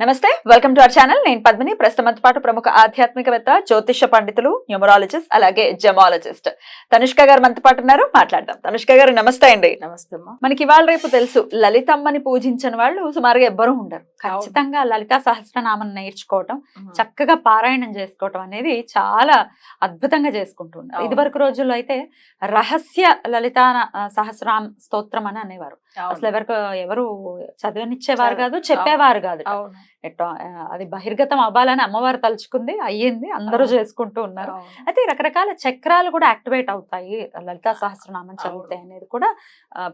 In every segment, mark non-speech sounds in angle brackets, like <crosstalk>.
నమస్తే welcome to our channel నేను పద్మిని. ప్రస్తుతంతో పాటు ప్రముఖ ఆధ్యాత్మికవేత్త జ్యోతిష పండితులు న్యూమరాలజిస్ట్ అలాగే జమాలజిస్ట్. తనుష్క గారు మనతో పాటు ఉన్నారు. మాట్లాడదాం. తనుష్క గారు నమస్తే అండి. నమస్తే మనకి ఇవాళ రేపు తెలుసు లలితమ్మని పూజించని వాళ్ళు సుమారుగా ఎవ్వరూ ఉండరు. ఖచ్చితంగా లలితా సహస్రనామం నేర్చుకోవటం చక్కగా పారాయణం చేసుకోవటం అనేది చాలా అద్భుతంగా చేసుకుంటున్నారు. ఇదివరకు రోజుల్లో అయితే రహస్య లలితా సహస్రాం స్తోత్రం అని అనేవారు. అసలు ఎవరికి ఎవరు చదివనిచ్చేవారు చదవ- కాదు చెప్పేవారు కాదు. అది బహిర్గతం అవ్వాలని అమ్మవారు తలుచుకుంది అయ్యింది అందరూ. చేసుకుంటూ ఉన్నారు. అయితే రకరకాల చక్రాలు కూడా యాక్టివేట్ అవుతాయి లలితా సహస్రనామం చదివితే. అనేది కూడా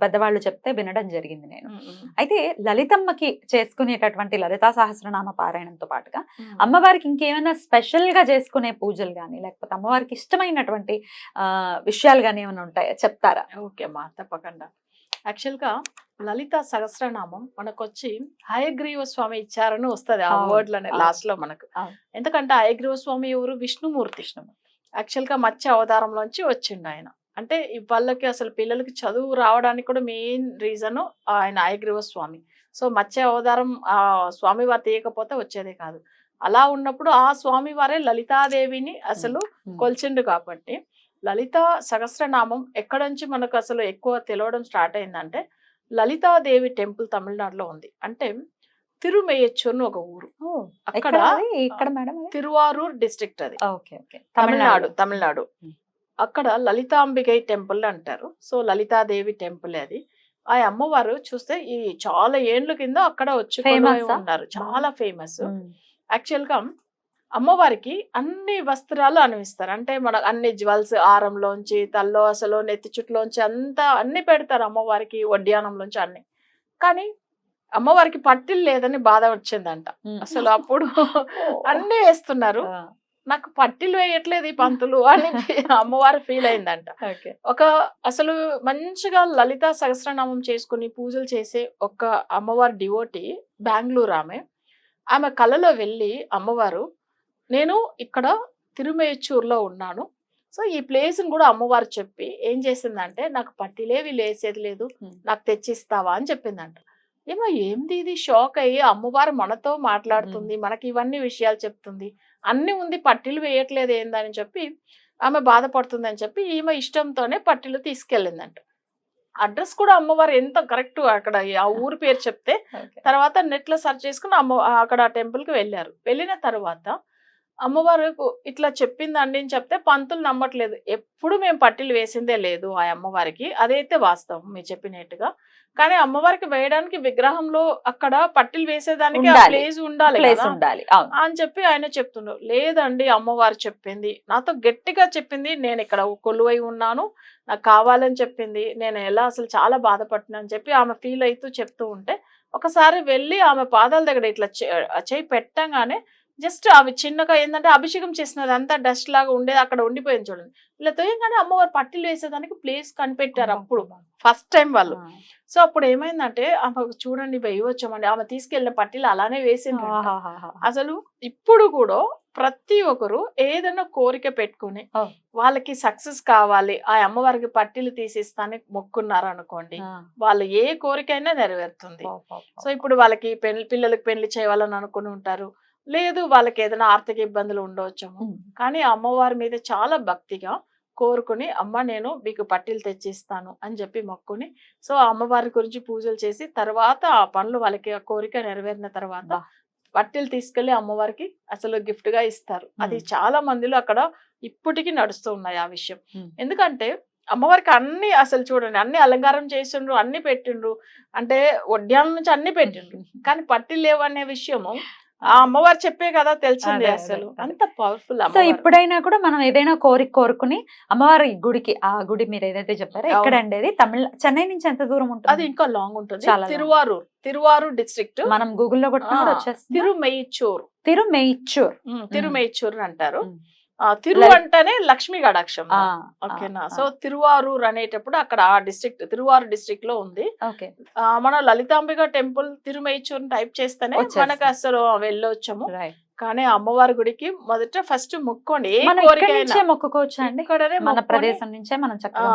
పెద్దవాళ్ళు చెప్తే వినడం జరిగింది నేను అయితే లలితమ్మకి చేసుకునేటటువంటి లలితా సహస్రనామ పారాయణంతో పాటుగా. అమ్మవారికి ఇంకేమైనా స్పెషల్గా చేసుకునే పూజలు కానీ లేకపోతే అమ్మవారికి ఇష్టమైనటువంటి విషయాలు కానీ ఏమైనా ఉంటాయా చెప్తారా ఓకే అమ్మా తప్పకుండా యాక్చువల్గా లలిత సహస్రనామం మనకు వచ్చి హయగ్రీవ స్వామి ఇచ్చారని వస్తది ఆ వర్డ్లనే అవును. లాస్ట్లో మనకు. ఎందుకంటే హయగ్రీవ స్వామి ఎవరు? విష్ణుమూర్తి. యాక్చువల్గా మత్స్య అవతారంలోంచి వచ్చిండు ఆయన. అంటే వాళ్ళకి అసలు పిల్లలకి చదువు రావడానికి కూడా మెయిన్ రీజన్ ఆయన హయగ్రీవ స్వామి సో మత్స్య అవతారం ఆ స్వామి వారు తీయకపోతే వచ్చేదే కాదు. అలా ఉన్నప్పుడు ఆ స్వామి వారే లలితాదేవిని అసలు కొల్చిండు కాబట్టి లలిత సహస్రనామం ఎక్కడ నుంచి మనకు అసలు ఎక్కువ తెలవడం స్టార్ట్ అయిందంటే లలితాదేవి టెంపుల్ తమిళనాడులో ఉంది. అంటే తిరుమెయ్యచ్చూర్ అని ఒక ఊరు. అక్కడ? ఎక్కడ మేడం? తిరువారూర్ డిస్ట్రిక్ట్ అది. తమిళనాడు. తమిళనాడు. అక్కడ లలితాంబికై టెంపుల్ అంటారు. సో లలితాదేవి టెంపుల్ అది. ఆ అమ్మవారు చూస్తే ఈ చాలా ఏండ్ల కింద అక్కడ వచ్చి? ఉన్నారు. చాలా ఫేమస్. యాక్చువల్గా అమ్మవారికి అన్ని వస్త్రాలు అనిపిస్తారు అంటే మన అన్ని జ్యువెల్స్ ఆరంలోంచి తల్లో అసలు నెత్తి చుట్టులోంచి అంతా అన్ని పెడతారు అమ్మవారికి వడ్డానంలోంచి అన్ని. కానీ అమ్మవారికి పట్టిల్ లేదని బాధ వచ్చిందంట. అసలు అప్పుడు అన్ని వేస్తున్నారు. నాకు పట్టిలు వేయట్లేదు ఈ పంతులు అని <laughs> అమ్మవారు ఫీల్ అయిందంట. ఒక అసలు మంచిగా లలిత సహస్రనామం చేసుకుని పూజలు చేసే ఒక అమ్మవారి డివోటి బెంగళూరు ఆమె. ఆమె కలలో వెళ్ళి అమ్మవారు నేను ఇక్కడ తిరుమేచూర్లో ఉన్నాను. సో ఈ ప్లేస్ని కూడా అమ్మవారు చెప్పి ఏం చేసిందంటే నాకు పట్టిలేవి లేసేది లేదు. నాకు తెచ్చిస్తావా? అని చెప్పిందంట. ఏమో ఏంది ఇది? షాక్ అయ్యి అమ్మవారు మనతో మాట్లాడుతుంది మనకి ఇవన్నీ విషయాలు చెప్తుంది అన్ని ఉంది పట్టిలు వేయట్లేదు ఏందని చెప్పి ఆమె బాధపడుతుంది అని చెప్పి ఈమె ఇష్టంతోనే పట్టిలు తీసుకెళ్ళిందంట. అడ్రస్ కూడా అమ్మవారు ఎంత కరెక్ట్ అక్కడ ఆ ఊరి పేరు చెప్తే. తర్వాత నెట్లో సెర్చ్ చేసుకుని అమ్మ అక్కడ టెంపుల్కి వెళ్ళారు. వెళ్ళిన తర్వాత అమ్మవారు ఇట్లా చెప్పిందండి అని చెప్తే పంతులు నమ్మట్లేదు. ఎప్పుడు మేము పట్టిలు వేసిందే లేదు ఆ అమ్మవారికి. అదైతే వాస్తవం మీరు చెప్పినట్టుగా. కానీ అమ్మవారికి వేయడానికి విగ్రహంలో అక్కడ పట్టిలు వేసేదానికి. ప్లేస్ ఉండాలి ఉండాలి. అని చెప్పి ఆయన చెప్తుండ్రు లేదండి అమ్మవారు చెప్పింది. నాతో గట్టిగా చెప్పింది. నేను ఇక్కడ కొలువై ఉన్నాను. నాకు కావాలని చెప్పింది. నేను ఎలా అసలు చాలా బాధపడుతున్నా అని చెప్పి ఆమె ఫీల్ అవుతూ చెప్తూ ఉంటే ఒకసారి వెళ్ళి ఆమె పాదాల దగ్గర ఇట్లా చేయి పెట్టంగానే జస్ట్ అవి చిన్నగా ఏంటంటే అభిషేకం చేసినది అంతా డస్ట్ లాగా ఉండేది అక్కడ ఉండిపోయింది చూడండి ఇలా తోయంగానే అమ్మవారు పట్టిలు వేసేదానికి ప్లేస్ కనిపెట్టారు అప్పుడు ఫస్ట్ టైం వాళ్ళు. సో అప్పుడు ఏమైందంటే ఆమె చూడండి వేయవచ్చామండి ఆమె తీసుకెళ్ళిన పట్టీలు అలానే ఆహాహాహా. అసలు ఇప్పుడు కూడా ప్రతి ఒక్కరు ఏదైనా కోరిక పెట్టుకుని. వాళ్ళకి సక్సెస్ కావాలి ఆ అమ్మవారికి పట్టీలు తీసిస్తానికి మొక్కున్నారు అనుకోండి. వాళ్ళు ఏ కోరికైనా నెరవేరుతుంది. సో ఇప్పుడు వాళ్ళకి పెళ్ళి పిల్లలకి పెళ్ళి చేయాలని అనుకుని ఉంటారు లేదు వాళ్ళకి ఏదైనా ఆర్థిక ఇబ్బందులు ఉండవచ్చేమో ఉమ్. కానీ అమ్మవారి మీద చాలా భక్తిగా కోరుకుని అమ్మ నేను మీకు పట్టీలు తెచ్చిస్తాను అని చెప్పి మొక్కుని సో అమ్మవారి గురించి పూజలు చేసి తర్వాత ఆ పనులు వాళ్ళకి ఆ కోరిక నెరవేరిన తర్వాత. పట్టీలు తీసుకెళ్ళి అమ్మవారికి అసలు గిఫ్ట్గా ఇస్తారు అది. చాలా మందిలో అక్కడ ఇప్పటికీ నడుస్తూ ఉన్నాయి ఆ విషయం. ఎందుకంటే అమ్మవారికి అన్ని అసలు చూడండి అన్ని అలంకారం చేసిండ్రు అన్ని పెట్టిండ్రు అంటే వడ్డాల నుంచి అన్ని పెట్టిండ్రు <laughs> కానీ పట్టీలు లేవు అనే విషయము ఆ అమ్మవారు చెప్పే కదా తెలిసింది అదే, అదే, అసలు. అదే. అంత పవర్ఫుల్ సో ఇప్పుడైనా కూడా మనం ఏదైనా కోరిక కోరుకుని అమ్మవారి గుడికి ఆ గుడి మీరు ఏదైతే చెప్పారో. ఎక్కడ అండి తమిళ చెన్నై నుంచి ఎంత దూరం అది ఉంటుంది ఇంకా లాంగ్ ఉంటుంది. చాలా. తిరువారూర్ తిరువారూర్ డిస్ట్రిక్ట్ మనం గూగుల్లో కొట్టినా కూడా వచ్చేస్తుంది? తిరుమెయిచూర్ తిరుమెయిచూర్ అని అంటారు. తిరు అంటేనే లక్ష్మీ ఆ, ఓకేనా? సో తిరువారూర్ అనేటప్పుడు అక్కడ ఆ డిస్ట్రిక్ట్ తిరువారూర్ డిస్ట్రిక్ట్లో ఉంది మన లలితాంబిక టెంపుల్ తిరుమయిచూరు టైప్ చేస్తేనే. మనకు అసలు వెళ్ళొచ్చాము. రైట్ కానీ అమ్మవారి గుడికి మొదట ఫస్ట్ మొక్కోండి నుంచే మొక్కుకోవచ్చా అండి మన ప్రదేశం నుంచే మనం చక్కగా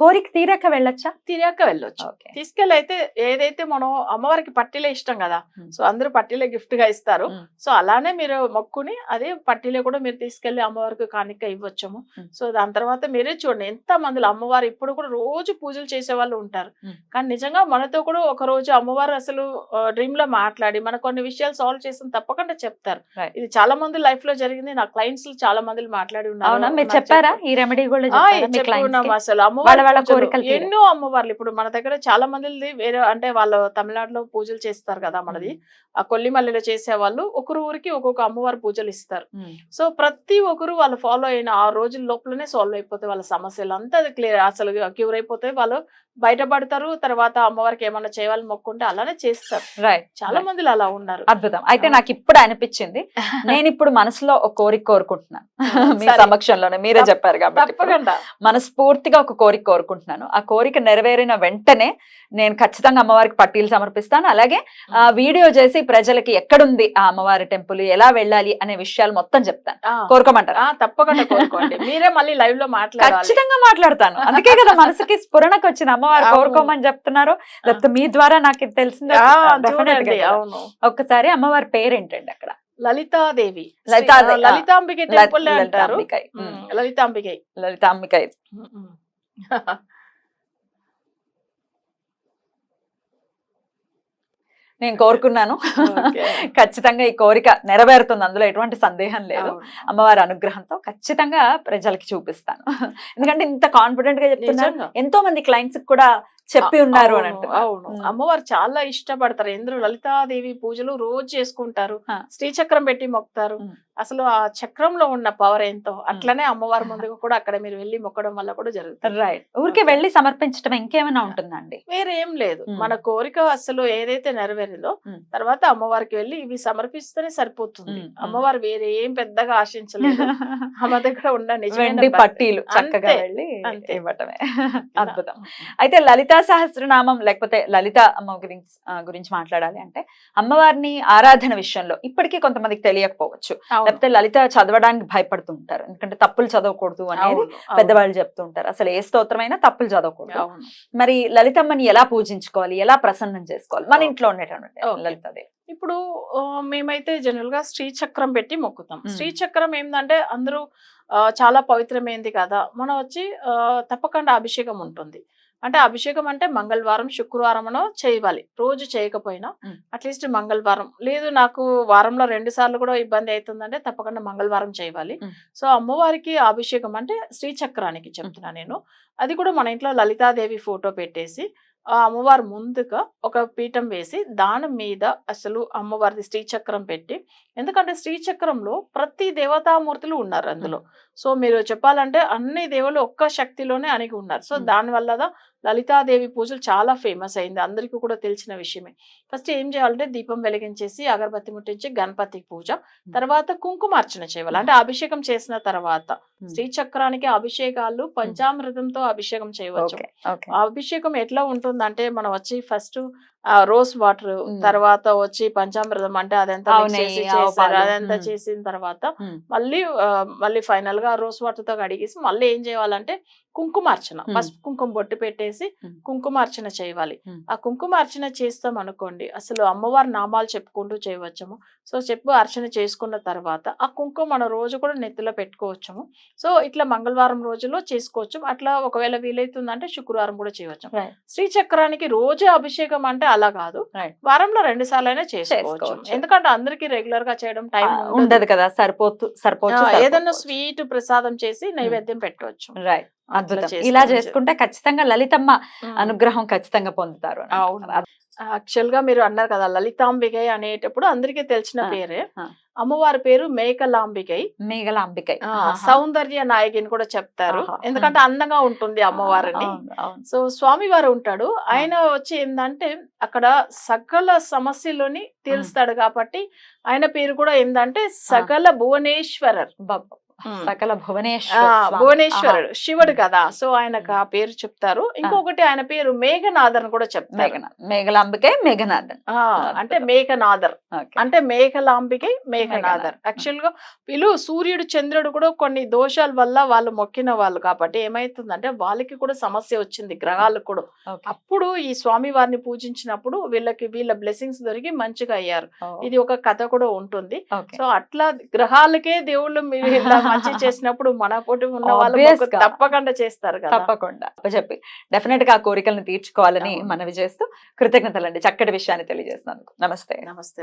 కోరిక తీరాక వెళ్ళొచ్చా తిరిగాక వెళ్ళొచ్చు ఓకే తీసుకెళ్ళి అయితే ఏదైతే మనం అమ్మవారికి పట్టీలే ఇష్టం కదా. సో అందరూ పట్టీలే గిఫ్ట్గా ఇస్తారు. సో అలానే మీరు మొక్కుని అదే పట్టీలే కూడా మీరు తీసుకెళ్ళి అమ్మవారికి కానిక ఇవ్వచ్చము. సో దాని తర్వాత మీరే చూడండి ఎంత మందిలో అమ్మవారు ఇప్పుడు కూడా రోజు పూజలు చేసే వాళ్ళు ఉంటారు. కానీ నిజంగా మనతో కూడా ఒక రోజు అమ్మవారు అసలు డ్రీమ్లో మాట్లాడి మన కొన్ని విషయాలు సాల్వ్ చేసిన తప్పకుండా చెప్తారు. ఇది చాలా మంది లైఫ్లో జరిగింది. నా క్లయింట్స్ చాలా మంది మాట్లాడి ఉన్నారు. మీరు చెప్పారా? చెప్పు- ఈ రెమెడీ? అసలు అమ్మవారి. ఎన్నో అమ్మవార్లు. ఇప్పుడు మన దగ్గర చాలా మంది వేరే అంటే వాళ్ళు తమిళనాడులో పూజలు చేస్తారు కదా మనది. ఆ కొల్లిమల్లిలో చేసే వాళ్ళు ఒకరు ఊరికి ఒక్కొక్క అమ్మవారి పూజలు ఇస్తారు. సో ప్రతి ఒక్కరు వాళ్ళు ఫాలో అయిన ఆ రోజుల లోపలనే సాల్వ్ అయిపోతాయి వాళ్ళ సమస్యలు. అంతా క్లియర్ అసలు క్యూర్ అయిపోతాయి వాళ్ళు బయటపడతారు. తర్వాత అమ్మవారికి ఏమన్నా చేయాలని మొక్కుంటే అలానే చేస్తారు. చాలా. మంది అలా ఉన్నారు. అద్భుతం. అయితే. నాకు ఇప్పుడు అనిపించింది <laughs> నేను ఇప్పుడు మనసులో ఒక కోరిక కోరుకుంటున్నాను. <laughs> మీ. సమక్షంలోనే మీరే చెప్పారు కాబట్టి మనస్ఫూర్తిగా ఒక కోరిక కోరుకుంటున్నాను. ఆ కోరిక నెరవేరిన వెంటనే నేను ఖచ్చితంగా అమ్మవారికి పట్టీలు సమర్పిస్తాను. అలాగే ఆ వీడియో చేసి ప్రజలకి ఎక్కడుంది ఆ అమ్మవారి టెంపుల్ ఎలా వెళ్ళాలి అనే విషయాలు మొత్తం చెప్తాను. కోరుకోమంటారా? తప్పకుండా కోరుకోండి. మీరే మళ్ళీ లైవ్లో మాట్లాడాలి. ఖచ్చితంగా మాట్లాడతాను. అందుకే కదా మనసుకి స్ఫురణకు వచ్చిన అమ్మవారు. కోరుకోమని చెప్తున్నారో. లేకపోతే మీ ద్వారా నాకు ఇది తెలిసిందో ఒక్కసారి అమ్మవారి పేరేంటండి అక్కడ? లలితాదేవి. లలితాంబిక లలిత- టెంపుల్ అంటారు. లలితాంబికై. లలితాంబిక. నేను కోరుకున్నాను. ఖచ్చితంగా ఈ కోరిక నెరవేరుతుంది. అందులో ఎటువంటి సందేహం లేదు. అమ్మవారి అనుగ్రహంతో ఖచ్చితంగా ప్రజలకి చూపిస్తాను. ఎందుకంటే ఇంత కాన్ఫిడెంట్గా చెప్తున్నారు. నిజంగా. ఎంతో మంది క్లయింట్స్ కూడా చెప్పి ఉన్నారు అని అవును. అమ్మవారు చాలా ఇష్టపడతారు. ఎందుకు లలితాదేవి పూజలు రోజు చేసుకుంటారు. శ్రీచక్రం పెట్టి మొక్కుతారు. అసలు ఆ చక్రంలో ఉన్న పవర్ ఏంతో అట్లనే అమ్మవారి ముందుకు కూడా అక్కడ మీరు వెళ్ళి మొక్కడం వల్ల కూడా జరుగుతుంది. రైట్. ఊరికే. వెళ్ళి సమర్పించడం ఇంకేమైనా ఉంటుందండి? వేరే ఏం లేదు. మన కోరిక అసలు ఏదైతే నెరవేరిందో. తర్వాత అమ్మవారికి వెళ్ళి ఇవి సమర్పిస్తేనే సరిపోతుంది. అమ్మవారు వేరే ఏం పెద్దగా ఆశించలేదు. <laughs> ఆమె దగ్గర ఉన్న నిజమైన వెండి భక్తి. పట్టీలు చక్కగా వెళ్ళి. ఇవ్వటమే. అద్భుతం. అయితే లలితా సహస్రనామం లేకపోతే లలిత అమ్మ గురించి గురించి మాట్లాడాలి అంటే అమ్మవారిని ఆరాధన విషయంలో ఇప్పటికీ కొంతమందికి తెలియకపోవచ్చు. లేకపోతే లలిత చదవడానికి భయపడుతూ ఉంటారు. ఎందుకంటే తప్పులు చదవకూడదు అనేది పెద్దవాళ్ళు చెప్తూ ఉంటారు. అసలు ఏ స్తోత్రమైనా తప్పులు చదవకూడదు. మరి లలితమ్మని ఎలా పూజించుకోవాలి? ఎలా ప్రసన్నం చేసుకోవాలి? మన. ఇంట్లో Okay. లలితదేవి. ఇప్పుడు మేమైతే జనరల్గా శ్రీచక్రం పెట్టి మొక్కుతాం. మ్మ్. శ్రీచక్రం ఏంటంటే అందరూ చాలా పవిత్రమైంది కదా. మనం వచ్చి తప్పకుండా అభిషేకం ఉంటుంది. అంటే అభిషేకం అంటే మంగళవారం శుక్రవారం చేయాలి. రోజు చేయకపోయినా. అట్లీస్ట్ మంగళవారం. లేదు నాకు వారంలో రెండు సార్లు కూడా ఇబ్బంది అవుతుందంటే తప్పకుండా మంగళవారం చేయాలి. సో అమ్మవారికి అభిషేకం అంటే శ్రీచక్రానికి చెప్తున్నా నేను. అది కూడా మన ఇంట్లో లలితాదేవి ఫోటో పెట్టేసి ఆ అమ్మవారి ముందుగా ఒక పీఠం వేసి దాని మీద అసలు అమ్మవారిది శ్రీచక్రం పెట్టి ఎందుకంటే శ్రీచక్రంలో ప్రతి దేవతామూర్తులు ఉన్నారు అందులో. సో మీరు చెప్పాలంటే అన్ని దేవుళ్ళు ఒక్క శక్తిలోనే అణిగి ఉన్నారు. So Hmm. దాని వల్ల లలితాదేవి పూజలు చాలా ఫేమస్ అయింది. అందరికీ కూడా తెలిసిన విషయమే. ఫస్ట్ ఏం చేయాలంటే దీపం వెలిగించేసి అగరబత్తి ముట్టించి గణపతి పూజ. తర్వాత కుంకుమార్చన చేయాలి. అంటే అభిషేకం చేసిన తర్వాత. శ్రీచక్రానికి అభిషేకాలు పంచామృతంతో అభిషేకం చేయవచ్చు. అభిషేకం ఎట్లా ఉంటుందంటే మనం వచ్చి ఫస్ట్ రోజ్ వాటర్. తర్వాత వచ్చి పంచామృతం అంటే అదంతా. అదంతా. చేసిన తర్వాత. మళ్ళీ మళ్ళీ ఫైనల్గా రోజ్ వాటర్తో కడిగేసి మళ్ళీ ఏం చేయాలంటే కుంకుమార్చన. పసుపు కుంకుమ బొట్టు పెట్టేసి. కుంకుమార్చన చేయాలి. ఆ కుంకుమార్చన చేస్తాం అనుకోండి అసలు అమ్మవారి నామాలు చెప్పుకుంటూ చేయవచ్చము సో చెప్పు అర్చన చేసుకున్న తర్వాత ఆ కుంకుమ మన రోజు కూడా నెత్తిలో పెట్టుకోవచ్చము సో ఇట్లా మంగళవారం రోజులో చేసుకోవచ్చు అట్లా ఒకవేళ వీలైతుందంటే శుక్రవారం కూడా చేయవచ్చు. శ్రీచక్రానికి రోజు అభిషేకం అంటే అలా కాదు. వారంలో రెండు సార్లు అయినా చేసుకోవచ్చు. ఎందుకంటే అందరికి రెగ్యులర్గా చేయడం టైం ఉండదు. కదా సరిపోతు సరిపోవచ్చు ఏదైనా స్వీట్ ప్రసాదం చేసి నైవేద్యం పెట్టవచ్చు. రైట్ అద్భుతం. ఇలా చేసుకుంటే ఖచ్చితంగా లలితమ్మ. అనుగ్రహం ఖచ్చితంగా పొందుతారు. యాక్చువల్గా మీరు అన్నారు కదా లలితాంబికై అనేటప్పుడు అందరికీ తెలిసిన పేరే. అమ్మవారి పేరు మేకలాంబికై మేఘల అంబికై ఆ, ఆహా. సౌందర్య నాయకిని కూడా చెప్తారు. ఎందుకంటే అందంగా ఉంటుంది అమ్మవారిని. సో స్వామి వారు ఉంటాడు ఆయన వచ్చి ఏంటంటే అక్కడ సకల సమస్యలని తీరుస్తాడు కాబట్టి ఆయన పేరు కూడా ఏంటంటే సకల భువనేశ్వరర్ బాబా. సకల భువనేశ్వర. భువనేశ్వరుడు శివుడు కదా. సో ఆయనకు ఆ పేరు చెప్తారు. ఇంకొకటి ఆయన పేరు మేఘనాథర్ కూడా. చెప్తారు. మేఘనాథ్ మేఘలాంబికే మేఘనాథన్. అంటే మేఘనాథర్. అంటే మేఘలాంబికి మేఘనాథర్. యాక్చువల్గా వీళ్ళు సూర్యుడు చంద్రుడు కూడా కొన్ని దోషాల వల్ల వాళ్ళు మొక్కిన వాళ్ళు కాబట్టి ఏమైతుందంటే వాళ్ళకి కూడా సమస్య వచ్చింది గ్రహాలకు కూడా. అప్పుడు ఈ స్వామి వారిని పూజించినప్పుడు వీళ్ళకి వీళ్ళ బ్లెస్సింగ్స్ దొరికి మంచిగా అయ్యారు. ఇది ఒక కథ కూడా ఉంటుంది. సో అట్లా గ్రహాలకే దేవుళ్ళు మీరు <laughs> మంచి చేసినప్పుడు మన పోటీ ఉన్న వాళ్ళు. తప్పకుండా చేస్తారు కదా తప్పకుండా చెప్పి డెఫినెట్గా ఆ కోరికలను తీర్చుకోవాలని. మనవి చేస్తూ కృతజ్ఞతలండి చక్కటి విషయాన్ని తెలియజేస్తున్నాను నమస్తే నమస్తే.